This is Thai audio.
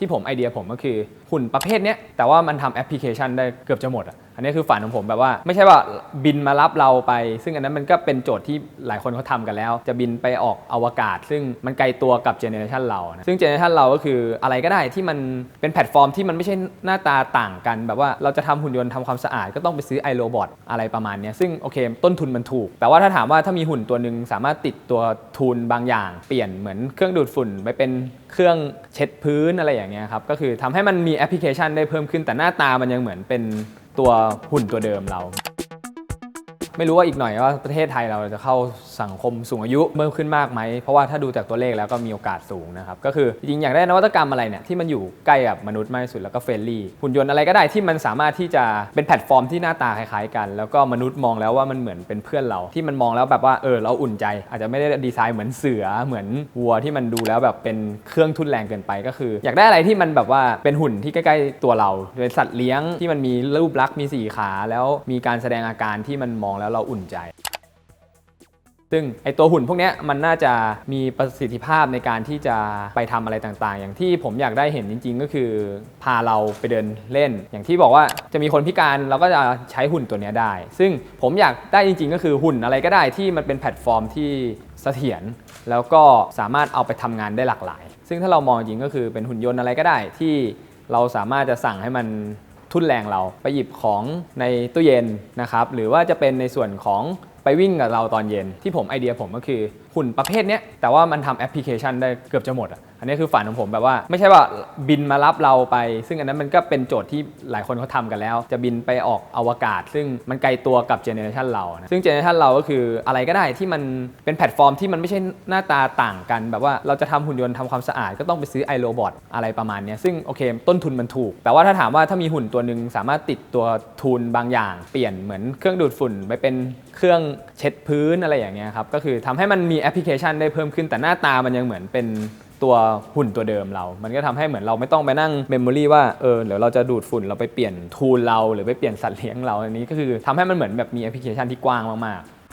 ที่ผมไอเดียผมก็คือหุ่นประเภทเนี้ยแต่ว่ามันทำแอปพลิเคชันได้เกือบจะหมดอะ อันนี้คือฝันของผมแบบว่า ไม่ใช่ว่าบินมารับเราไป ซึ่งอันนั้นมันก็เป็นโจทย์ที่หลายคนเขาทำกันแล้ว จะบินไปออกอวกาศ ซึ่งมันไกลตัวกับเจเนอเรชันเรานะซึ่งเจเนอเรชันเราก็คืออะไรก็ได้ที่มันเป็นแพลตฟอร์มที่มันไม่ใช่หน้าตาต่างกัน แบบว่าเราจะทำหุ่นยนต์ทำความสะอาดก็ต้องไปซื้อไอโรบอทอะไรประมาณนี้ซึ่งโอเค ต้นทุนมันถูก แต่ว่าถ้าถามว่าถ้ามีหุ่นตัวหนึ่งสามารถติดตัวทูลบางอย่าง เปลี่ยนเหมือนเครื่องดูดฝุ่นไปเป็นเครื่องเช็ดพื้นอะไรอย่างเงี้ยครับก็คือทำให้มันมีแอปพลิเคชันได้เพิ่มขึ้นแต่หน้าตามันยังเหมือนเป็น ตัวหุ่นตัวเดิมเรา ไม่รู้ว่าอีกหน่อยว่าประเทศไทยเราจะเข้าสังคมสูงอายุเพิ่มขึ้นมากไหม เพราะว่าถ้าดูจากตัวเลขแล้วก็มีโอกาสสูงนะครับ ก็คือจริงอยากได้นวัตกรรมอะไรเนี่ยที่มันอยู่ใกล้กับมนุษย์มากที่สุดแล้วก็เฟรนลี่หุ่นยนต์อะไรก็ได้ที่มันสามารถที่จะเป็นแพลตฟอร์มที่หน้าตาคล้ายๆกัน แล้วก็มนุษย์มองแล้วว่ามันเหมือนเป็นเพื่อนเรา ที่มันมองแล้วแบบว่าเออเราอุ่นใจ อาจจะไม่ได้ดีไซน์เหมือนเสือเหมือนวัวที่มันดูแล้วแบบเป็นเครื่องทุนแรงเกินไปก็คือ อยากได้อะไรที่มันแบบว่าเป็นหุ่นที่ใกล้ๆตัวเราเป็นสัตว์เลี้ยงที่มันมีรูปลักษณ์มีสีขาแล้วมีการแสดงอาการที่มันมองแล้วเราอุ่นใจ ซึ่งไอตัวหุ่นพวกนี้มันน่าจะมีประสิทธิภาพในการที่จะไปทำอะไรต่างๆ อย่างที่ผมอยากได้เห็นจริง ๆ ก็คือ พาเราไปเดินเล่น อย่างที่บอกว่าจะมีคนพิการเราก็จะใช้หุ่นตัวนี้ได้ ซึ่งผมอยากได้จริง ๆ ก็คือหุ่นอะไรก็ได้ที่มันเป็นแพลตฟอร์มที่เสถียรแล้วก็สามารถเอาไปทำงานได้หลากหลาย ซึ่งถ้าเรามองจริงก็คือเป็นหุ่นยนต์อะไรก็ได้ที่เราสามารถจะสั่งให้มัน ทุ่นแรงเราไปหยิบของในตู้เย็นนะครับหรือว่าจะเป็นในส่วนของไปวิ่งกับเราตอนเย็นที่ผมไอเดียผมก็คือ หุ่นประเภทเนี้ยแต่ว่ามันทำแอปพลิเคชันได้เกือบจะหมดอะอันนี้คือฝันของผมแบบว่า ไม่ใช่ว่าบินมารับเราไป ซึ่งอันนั้นมันก็เป็นโจทย์ที่หลายคนเขาทำกันแล้ว จะบินไปออกอวกาศ ซึ่งมันไกลตัวกับเจเนอเรชันเรานะซึ่งเจเนอเรชันเราก็คืออะไรก็ได้ที่มันเป็นแพลตฟอร์มที่มันไม่ใช่หน้าตาต่างกัน แบบว่าเราจะทำหุ่นยนต์ทำความสะอาดก็ต้องไปซื้อไอโรบอทอะไรประมาณนี้ซึ่งโอเค ต้นทุนมันถูก แต่ว่าถ้าถามว่าถ้ามีหุ่นตัวหนึ่งสามารถติดตัวทูลบางอย่าง เปลี่ยนเหมือนเครื่องดูดฝุ่นไปเป็นเครื่อง ช็ดพื้นอะไรอย่างเงี้ยครับก็คือทำให้มันมีแอปพลิเคชันได้เพิ่มขึ้นแต่หน้าตามันยังเหมือนเป็นตัวหุ่นตัวเดิมเรา มันก็ทำให้เหมือนเราไม่ต้องไปนั่งเมมโมรีว่าเออเดี๋ยวเราจะดูดฝุ่นเราไปเปลี่ยนทูลเรา หรือไปเปลี่ยนสัตว์เลี้ยงเราอันนี้ก็คือทำให้มันเหมือนแบบมีแอปพลิเคชันที่กว้างมากๆ